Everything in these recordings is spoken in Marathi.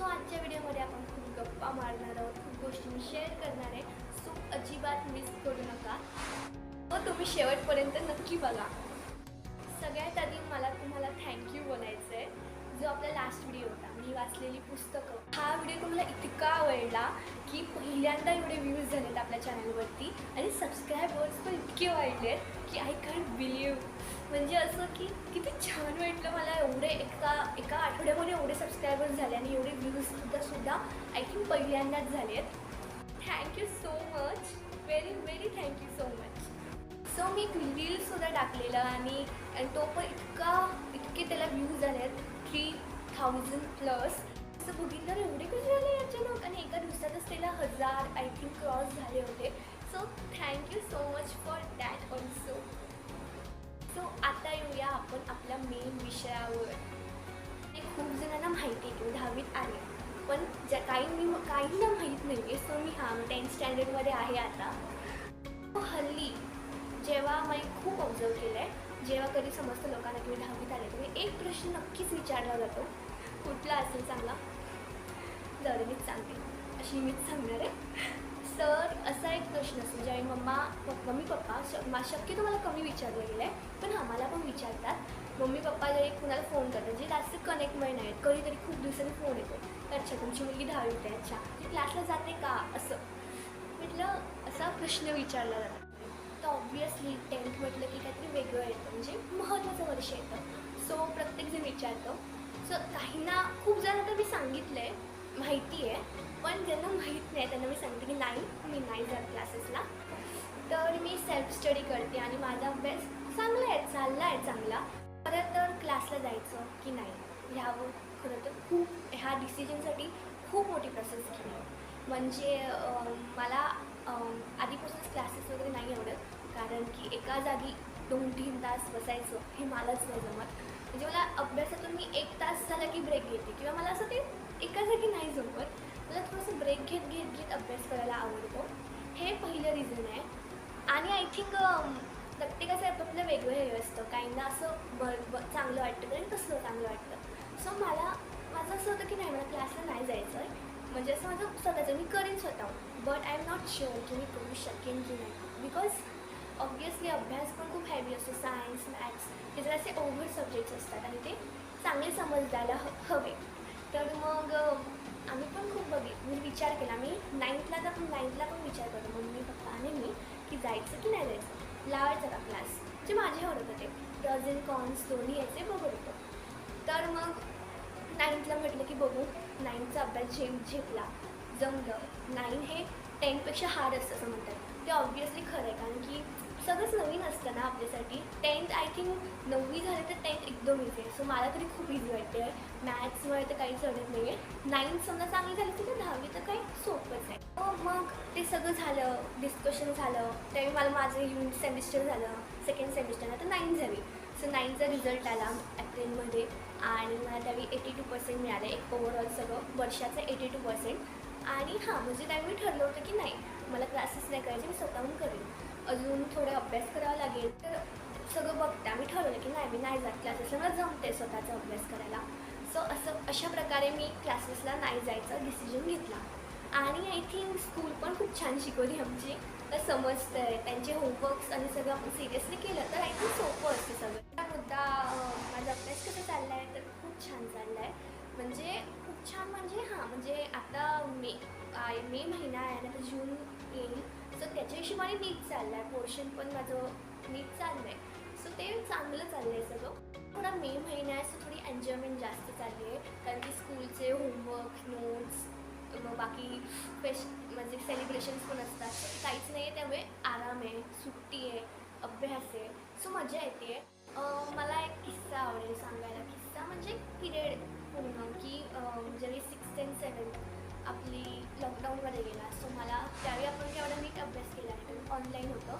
सो आमच्या व्हिडिओमध्ये आपण खूप गप्पा मारणार आहोत खूप गोष्टी मी शेअर करणार आहे. सो अजिबात मिस करू नका. व तुम्ही शेवटपर्यंत नक्की बघा. सगळ्यात आधी मला तुम्हाला थँक्यू बोलायचं आहे जो आपला लास्ट व्हिडिओ होता. मी वाचलेली पुस्तकं. हा व्हिडिओ तुम्हाला इतका आवडला की पहिल्यांदा एवढे व्ह्यूज झालेत आपल्या चॅनलवरती आणि सबस्क्रायबर्स पण इतके वाढलेत की आय कॅन्ट बिलीव्ह म्हणजे असं की किती छान वाटलं मला एवढे एका एका आठवड्यामध्ये एवढे सबस्क्रायबर्स झाले आणि एवढे व्ह्यूजसुद्धा सुद्धा आय थिंक पहिल्यांदाच झाले आहेत. Thank you so much very very thank you so much so मी एक रीलसुद्धा टाकलेलं आणि तो पण इतका इतके त्याला व्ह्यूज आले आहेत. थ्री थाउजंड प्लस असं बघितलं एवढे कसे झाले अचानक आणि एका दिवसातच त्याला हजार आय थिंक क्रॉस झाले होते. माहिती आहे. मी दहावीत आले पण ज्या काही मी काहींना माहीत नाही आहे सो मी हां टेन्थ स्टँडर्डमध्ये आहे आता. हल्ली जेव्हा मी खूप ऑब्झर्व केलं आहे जेव्हा कधी समजतं लोकांना की मी दहावीत आले तर एक प्रश्न नक्कीच विचारला जातो. कुठला असेल चांगला? जर मीच सांगते. अशी मीच सांगणार आहे. सर असा एक प्रश्न असतो ज्यावेळी मम्मा मम्मी पप्पा श शक्यतो मला कमी विचारलं गेलं आहे पण आम्हाला पण विचारतात. मम्मी पप्पा जरी कुणाला फोन करतात जे जास्त कनेक्टमध्ये नाही आहेत कधीतरी खूप दिवसांनी फोन येतो. अच्छा तुमची मुलगी दहावीत आहे अच्छा. म्हणजे ती क्लासला जाते का? असं. म्हटलं असा प्रश्न विचारला जातो. तर ऑब्वियसली टेन्थ म्हटलं की काहीतरी वेगळं येतं म्हणजे महत्त्वाचं वर्ष येतं. सो प्रत्येकजण विचारतं. सो काहींना खूप जण मी सांगितलं आहे माहिती आहे पण ज्यांना माहीत नाही त्यांना मी सांगते की नाही मी नाही जात क्लासेसला तर मी सेल्फ स्टडी करते आणि माझा अभ्यास चांगला आहे चालला आहे चांगला. खरं तर क्लासला जायचं की नाही? ह्यावर खरं तर खूप ह्या डिसिजनसाठी खूप मोठी प्रोसेस केली. आहे म्हणजे मला आधीपासूनच क्लासेस वगैरे नाही आवडत. कारण की एका जागी दोन तीन तास बसायचं हे मलाच नाही जमत. म्हणजे मला अभ्यासातून मी एक तास झाला की ब्रेक घेते. किंवा मला असं ते एका जागी नाही जमत. मला थोडंसं ब्रेक घेत घेत घेत अभ्यास करायला आवडतो. हे पहिलं रिझन आहे. आणि आय थिंक प्रत्येकाचं आपापलं वेगवेगळं हे असतं. काहींना असं ब ब चांगलं वाटतं कारण कसलं चांगलं वाटतं. सो मला माझं असं होतं की नाही मला क्लासला नाही जायचं आहे म्हणजे असं माझं स्वतःचं मी करीन स्वतः. But I am not sure की मी करू शकेन की नाही. बिकॉज ऑब्वियसली अभ्यास पण खूप हॅवी असतो. सायन्स मॅथ्स हे जर असे ओव्हर सब्जेक्ट्स असतात आणि ते चांगले समजदायला ह हवे. तर मग आम्ही पण खूप बघित म्हणजे विचार केला. मी नाईन्थला तर पण नाईन्थला पण विचार करतो. मम्मी पप्पा आणि मी की जायचं की नाही जायचं? लावायचा का क्लास जे माझे आवडत होते. डझ कॉन्स दोन्ही याचे बघत होतो. तर मग नाईन्थला म्हटलं की बघू नाईन्थचा अभ्यास झेप झेपला जमलं नाईन हे टेनपेक्षा हार्ड असतं असं म्हणतात. ते ऑब्वियसली खरं आहे कारण की सगळंच नवीन असतं ना आपल्यासाठी. टेन्थ आय थिंक नववी झाली तर टेन्थ एकदम इझी आहे. सो मला तरी खूप इझी वाटते मॅथ्समुळे तर काहीच अडत नाही आहे नाईन्थ समजा चांगली झाली तर दहावी तर काही सोपंच आहे. मग ते सगळं झालं डिस्कशन झालं त्यावेळी मला माझं युनिट सेमिस्टर झालं सेकंड सेमिस्टर तर नाईन्थ झाली. सो नाईनचा रिझल्ट आला एप्रिलमध्ये आणि मला त्यावेळी एटी टू पर्सेंट मिळाले. एक ओव्हरऑल सगळं वर्षाचं एटी टू पर्सेंट आणि हां म्हणजे त्यावेळी ठरलं होतं की नाही मला क्लासेस नाही करायचे मी स्वतःहून करेन. अजून थोडे अभ्यास करावा लागेल. तर सगळं बघते. मी ठरवलं की नाही मी नाही जात क्लासेसला मला जमते स्वतःचा अभ्यास करायला. सो असं अशा प्रकारे मी क्लासेसला नाही जायचा डिसिजन घेतला. आणि आय थिंक स्कूल पण खूप छान शिकवली आमची. तर समजतं आहे त्यांचे होमवर्क्स आणि सगळं आपण सिरियसली केलं तर आय थिंक सोपं असतं सगळं. हा मुद्दा माझा अभ्यास कसा चालला आहे तर खूप छान चालला आहे म्हणजे खूप छान म्हणजे हां म्हणजे आता मे आय मे महिना आहे ना तर जून येईल. सो त्याच्या हिशोबाने नीट चाललं आहे पोर्शन पण माझं नीट चाललं आहे सो ते चांगलं चाललं आहे सगळं. थोडा मे महिना आहे सो थोडी एन्जॉयमेंट जास्त चालली आहे कारण की स्कूलचे होमवर्क नोट्स मग बाकी फेश म्हणजे सेलिब्रेशन्स पण असतात. काहीच नाही आहे त्यामुळे आराम आहे सुट्टी आहे अभ्यास आहे. सो मजा येते आहे मला एक किस्सा आवडेल सांगायला. किस्सा म्हणजे पिरियड पूर्ण की म्हणजे सिक्स्थ अँड सेवन्थ आपली लॉकडाऊनमध्ये गेला. सो मला त्यावेळी आपण केवढा नीट अभ्यास केला आहे ऑनलाईन होतं.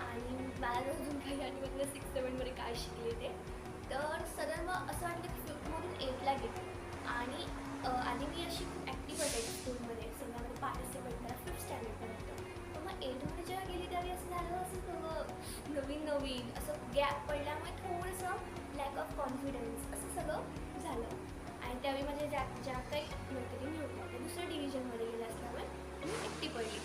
आणि मला अजून काही आठवत सिक्स सेवनमध्ये काय शिकले ते. तर सदर मग असं वाटलं की फिफ्थमधून एटला गेले. आणि आधी मी अशी खूप ॲक्टिव्ह असायची स्कूलमध्ये सगळ्यामध्ये पार्टिसिपेट करा फिफ्थ स्टँडर्डपर्यंत तर मग एटमध्ये जेव्हा गेली त्यावेळी असं झालं असं सगळं नवीन नवीन असं गॅप पडल्यामुळे थोडंसं लॅक ऑफ कॉन्फिडन्स असं सगळं झालं. आणि त्यावेळी माझ्या ज्या ज्या काही मैत्रिणी होत्या त्या दुसऱ्या डिव्हिजनमध्ये गेल्या असल्यावर एट्टी पडली.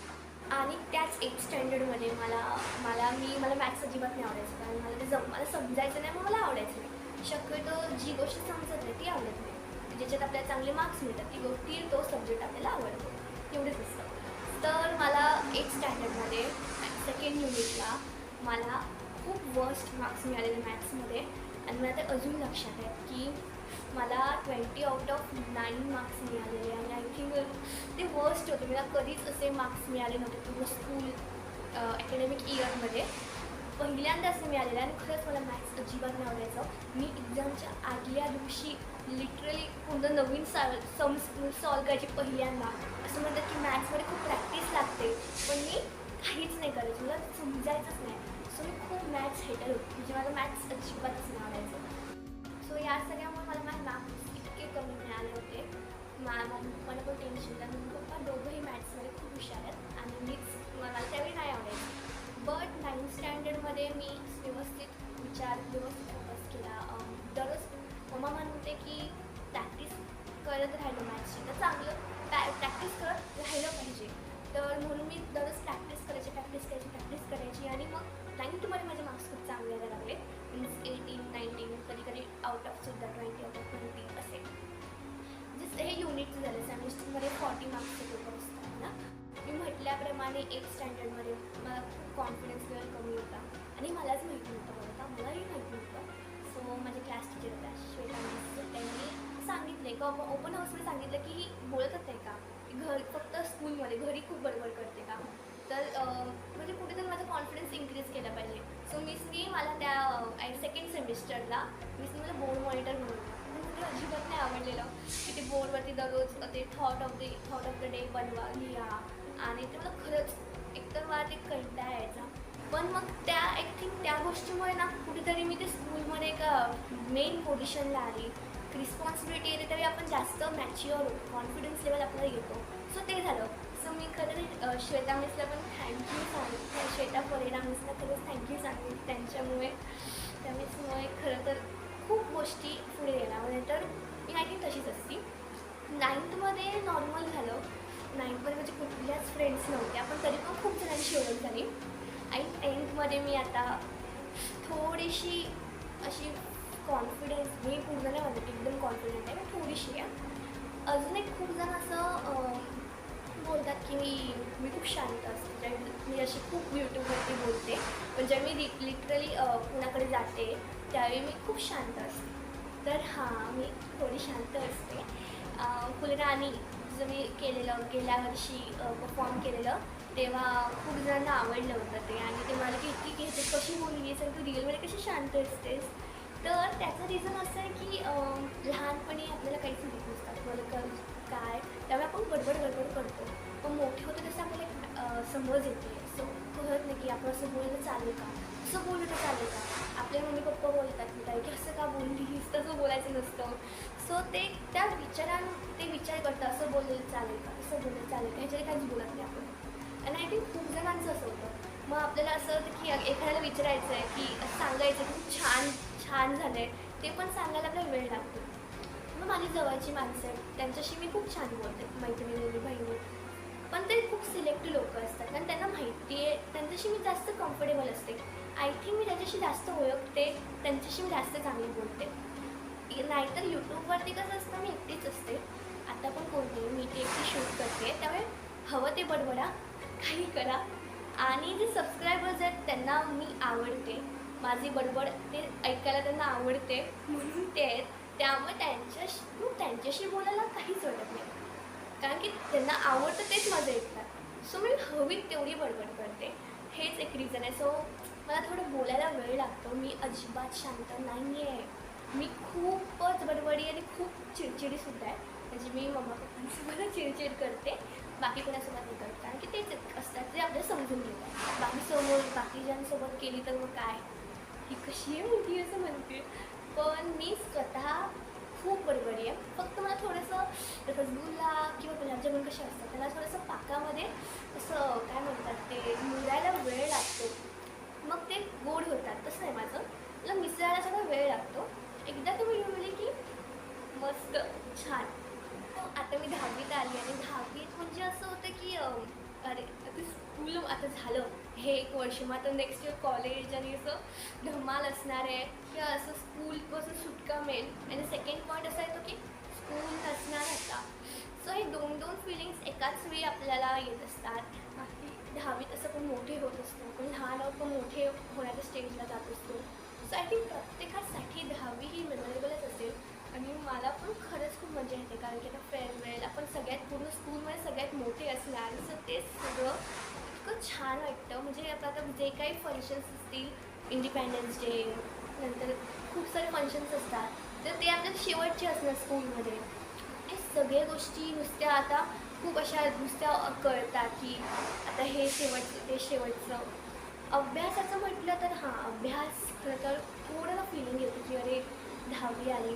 आणि त्याच एट स्टँडर्डमध्ये मला मला मी मला मॅथ्स अजिबात नाही आवडायचं. कारण मला ते जम मला समजायचं नाही मग मला आवडायचं नाही. शक्यतो जी गोष्ट समजत नाही ती आवडत नाही. म्हणजे ज्याच्यात आपल्याला चांगले मार्क्स मिळतात ती गोष्टी तो सब्जेक्ट आपल्याला आवडतो. एवढंच असतं. तर मला एट स्टँडर्डमध्ये सेकंड युनिटला मला खूप वर्स्ट मार्क्स मिळालेले मॅथ्समध्ये आणि मला ते अजून लक्षात आहे की मला twenty out of nine marks मिळालेले आणि आय थिंक ते वर्स्ट होते. मला कधीच असे मार्क्स मिळाले नव्हते. पूर्ण स्कूल अकॅडमिक इयरमध्ये पहिल्यांदा असं मिळालेलं. आणि खरंच मला मॅथ्स अजिबात नाही आवडायचं. मी एक्झामच्या आदल्या दिवशी लिटरली पूर्ण नवीन सा सम सॉल्व करायची पहिल्यांदा. असं म्हणतात की मॅथ्समध्ये खूप प्रॅक्टिस लागते. पण मी काहीच नाही करायचं. मला समजायचंच नाही. सो मी खूप मॅथ्स हेटर होते. म्हणजे मला मॅथ्स अजिबातच नाही आवडायचं. सो या सगळ्यामुळे आणि मला पण टेन्शन कारण मम्मी पप्पा दोघंही मॅथ्समध्ये खूप हुशार आहेत आणि मीच मला त्यावेळी नाही आवडायचं. बट नाईन्थ स्टँडर्डमध्ये मी व्यवस्थित विचार व्यवस्थित फोकस केला. दररोज मम्मा म्हणते की प्रॅक्टिस करत राहिलं मॅथ्सची तर चांगलं. प्रॅक्टिस करत राहिलं पाहिजे. तर म्हणून मी दररोज प्रॅक्टिस करायची प्रॅक्टिस करायची प्रॅक्टिस करायची. आणि मग नाईन्थमध्ये माझे मार्क्स खूप चांगले यायला लागले. मीन्स एटीन नाईन्टीन कधी कधी आउट ऑफ सुद्धा ट्वेंटी आउट ऑफ ट्वेंटी असे. हे युनिटचं झालं. सेमिस्टरमध्ये फॉर्टी मार्क्सचे पेपर असतात ना मी म्हटल्याप्रमाणे एक स्टँडर्डमध्ये मला खूप कॉन्फिडन्स लेवल कमी होता. आणि मलाच माहिती नव्हतं बरं का. मलाही माहिती नव्हतं. सो माझे क्लास टीचर होत्या श्वेता त्यांनी सांगितले का ओपन हाऊसमध्ये सांगितलं की ही बोलतच आहे का. घर फक्त स्कूलमध्ये घरी खूप बडबड करते का. तर म्हणजे कुठेतरी माझा कॉन्फिडन्स इन्क्रीज केला पाहिजे. सो मिसनी मला त्या सेकंड सेमिस्टरला मिसनी मला बोर्ड मॉनिटर म्हणून अजिबात नाही आवडलेलं. की ते बोर्डवरती दररोज ते thought of the thought of the day बनवा लिहा. आणि ते मला खरंच एकतर मला ते कंटाळा यायचा. पण मग त्या आय थिंक त्या गोष्टीमुळे ना कुठेतरी मी ते स्कूलमध्ये एक मेन पोझिशनला आली. रिस्पॉन्सिबिलिटी येते तरी आपण जास्त मॅच्युअर होतो कॉन्फिडन्स लेवल आपल्याला येतो. सो ते झालं. सो मी खरं श्वेता मिसला पण थँक्यू सांगेन श्वेता परेरा मिसला खरंच थँक्यू सांगेन. त्यांच्यामुळे त्या मिसमुळे खरं तर खूप गोष्टी पुढे गेल्या म्हणजे तर मी आय थिंक तशीच असती. नाईन्थमध्ये नॉर्मल झालं. नाईन्थमध्ये म्हणजे कुठल्याच फ्रेंड्स नव्हत्या. पण तरी पण खूप जणांची ओळख झाली. आणि टेन्थमध्ये मी आता थोडीशी अशी कॉन्फिडन्स मी पूर्ण नाही म्हणत एकदम कॉन्फिडंट आहे मी थोडीशी आहे. अजून एक खूप जण असं बोलतात की मी मी खूप शांत असते. म्हणजे मी अशी खूप यूट्यूबवरती बोलते. पण जेव्हा मी लिटरली कुणाकडे जाते त्यावेळी मी खूप शांत असते. तर हां मी थोडी शांत असते. फुलराणी जर मी केलेलं गेल्या वर्षी परफॉर्म केलेलं तेव्हा खूप जणांना आवडलं होतं ते. आणि ते मला की इतकी घेते कशी कशी बोललीस आणि तू रिअलमध्ये कशी शांत असतेस? तर त्याचं रिझन असं आहे की लहानपणी आपल्याला काहीच माहीत नसतात मला कर काय? त्यामुळे आपण गडबड गडबड करतो. पण मोठे होतो तसं आपल्याला समज येते. सो कळत नाही की आपण असं बोललं चालेल का? असं बोललं तर चालेल का? आपले मम्मी पप्पा बोलतात की की असं का बोललीस? तसं बोलायचं नसतं. सो ते त्या विचारां ते विचार करतात असं बोललेलं चालेल का? असं बोललं चालेल का? ह्याच्यात काहीच बोलत नाही आपण. आणि आय थिंक खूप जणांचं असं होतं. मग आपल्याला असं होतं की एखाद्याला विचारायचं आहे की असं सांगायचं खूप छान छान झालं आहे ते पण सांगायला आपल्याला वेळ लागतो. मग माझी जवळची माणसं आहेत त्यांच्याशी मी खूप छान बोलते मैत्रिणी बहिणी पण ते खूप सिलेक्ट लोक असतात. कारण त्यांना माहिती आहे त्यांच्याशी मी जास्त कम्फर्टेबल असते. आय थिंक मी त्याच्याशी जास्त ओळखते त्यांच्याशी मी जास्त चांगली बोलते. नाहीतर यूट्यूबवरती कसं असतं मी एकटीच असते. आता पण कोणती मी ते एकटी शूट करते त्यामुळे हवं ते बडबडा काही करा. आणि जे सबस्क्रायबर्स आहेत त्यांना मी आवडते. माझी बडबड ते ऐकायला त्यांना आवडते म्हणून ते आहेत. त्यामुळे त्यांच्याशी त्यांच्याशी बोलायला काहीच वाटत नाही. कारण की त्यांना आवडतं तेच माझं ऐकतात. सो मी हवी तेवढी बडबड करते. हेच एक रिझन आहे. सो मला थोडं बोलायला वेळ लागतो. मी अजिबात शांत नाही आहे मी खूपच बडबडी आणि खूप चिडचिडीसुद्धा आहे. म्हणजे मी मम्मा पप्पांसोबत चिडचिड करते. बाकी कोणासोबत नाही करत. कारण की तेच असतात ते आपल्याला समजून घेतात. बाकी समोर बाकीच्यांसोबत केली तर मग काय? ही कशी आहे मोठी असं म्हणते. पण मी स्वतः खूप बडबडी आहे. फक्त मला थोडंसं रसगुल्ला किंवा गुलाबजामुन कसे असतात त्याला थोडंसं पाकामध्ये असं काय म्हणतात ते मुरायला वेळ लागतो मग ते गोड होतात तसं आहे माझं मला मिसळायला सगळा वेळ लागतो एकदा तुम्ही मिळवली की मस्त छान आता मी दहावीत आली आणि दहावीत म्हणजे असं होतं की अं, अरे ते स्कूल आता झालं हे एक वर्ष मग आता नेक्स्ट इयर कॉलेज आणि असं असणार आहे. किंवा असं स्कूलपासून सुटका मिळेल. आणि सेकंड पॉईंट असा येतो की स्कूल नसणार आता. सो हे दोन दोन फिलिंग्स एकाच वेळी आपल्याला येत असतात. बाकी दहावीत असं पण मोठे होत असतो. पण लहान आहोत पण मोठे होण्याच्या स्टेजला जात असतो. सो आय थिंक प्रत्येकासाठी दहावी ही मेमोरेबलच असेल. आणि मला पण खरंच खूप मजा येते. कारण की आता फेअरवेल आपण सगळ्यात पूर्ण स्कूलमध्ये सगळ्यात मोठे असणार. सो ते सगळं इतकं छान वाटतं. म्हणजे आता जे काही फंक्शन्स असतील इंडिपेंडन्स डे नंतर खूप सारे फंक्शन्स असतात. तर ते आपल्या शेवटचे असणार स्कूलमध्ये हे सगळ्या गोष्टी नुसत्या आता खूप अशा नुसत्या कळतात की आता हे शेवटचं ते शेवटचं. अभ्यासाचं म्हटलं तर हां अभ्यास खरं तर थोडं फिलिंग येतो की अरे दहावी आली.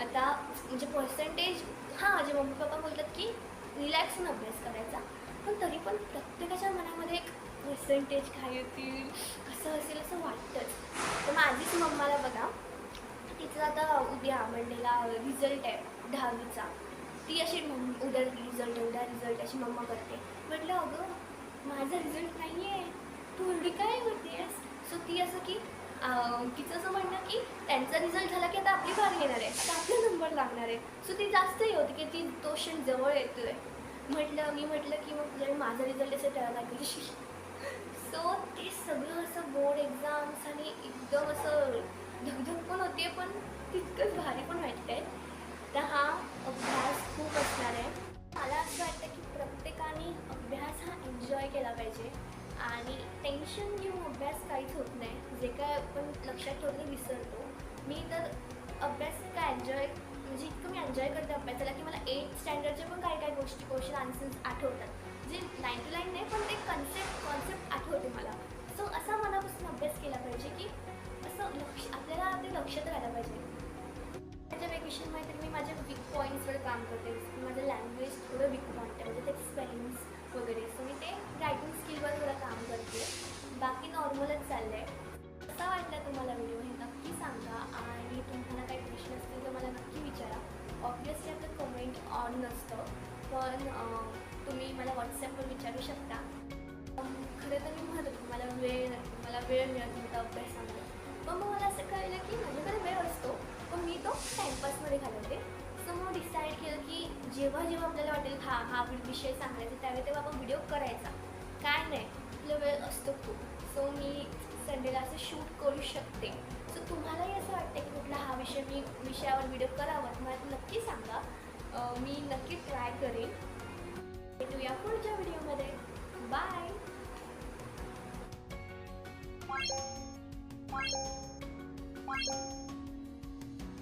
आता म्हणजे पर्सेंटेज हां माझे मम्मी पप्पा बोलतात की रिलॅक्स होऊन अभ्यास करायचा. पण तरी पण प्रत्येकाच्या मनामध्ये एक पर्सेंटेज काय येतील कसं असेल असं वाटतंच. तर माझीच मम्माला बघा तिचं आता उद्या मंडेला रिझल्ट आहे दहावीचा. ती अशी मम्मी उद्या रिझल्ट उद्या रिझल्ट अशी मम्मा करते. म्हटलं अगं माझा रिझल्ट नाही आहे तू एवढी काय आहेस सो ती असं की तिचं असं म्हणणं की त्यांचा रिझल्ट झाला की आता आपली बार येणार आहे. आता आपला नंबर लागणार आहे. सो ती जास्त हे होती की ती तो क्षण जवळ येतोय. म्हटलं मी म्हटलं की मग तुझ्या माझा रिझल्ट असं त्याला लागेल सो ते सगळं असं बोर्ड एक्झाम्स आणि एकदम असं धगधग पण होते पण तितकंच भारी पण वाटतंय. तर हा अभ्यास खूप असणार आहे. मला असं वाटतं की प्रत्येकाने अभ्यास हा एन्जॉय केला पाहिजे आणि टेन्शन घेऊन अभ्यास काहीच होत नाही. जे काय आपण लक्षात ठेवलं विसरतो. मी तर अभ्यास काय एन्जॉय म्हणजे इतकं मी एन्जॉय करते अभ्यासाला की मला एट स्टँडर्डचे पण काही काही गोष्टी क्वेश्चन आन्सर्स आठवतात. जे लाईन टू लाईन नाही पण ते कन्सेप्ट कॉन्सेप्ट माझ्या वेकेशनमध्ये तर मी माझ्या वीक पॉईंट्सवर काम करते. माझं लँग्वेज थोडं वीक पॉईंट आहे म्हणजे ते स्पेलिंग्स वगैरे. सो मी ते रायटिंग स्किलवर थोडं काम करते. बाकी नॉर्मलच चाललं आहे कसा वाटला तुम्हाला व्हिडिओ हे नक्की सांगा. आणि तुम्हाला काही प्रश्न असतील तर मला नक्की विचारा. ऑब्वियसली आपलं कमेंट ऑन नसतं पण तुम्ही मला व्हॉट्सॲपवर विचारू शकता. खरं तर मी म्हणत मला वेळ मला वेळ मिळत नव्हता अभ्यासामध्ये पण मग मला असं कळलं की माझ्याकडे वेळ असतो पण मी तो टाईमपासमध्ये घालवते. सो मग डिसाईड केलं की जेव्हा जेव्हा आपल्याला वाटेल हा हा विषय सांगायचा त्यावेळी तेव्हा आपण व्हिडिओ करायचा. काय नाही आपला वेळ असतो खूप. सो मी संडेला असं शूट करू शकते. सो तुम्हालाही असं वाटतं की कुठला हा विषय मी विषयावर व्हिडिओ करावा तर मला नक्की सांगा. मी नक्की ट्राय करेन. भेटूया पुढच्या व्हिडिओमध्ये बाय Thank you.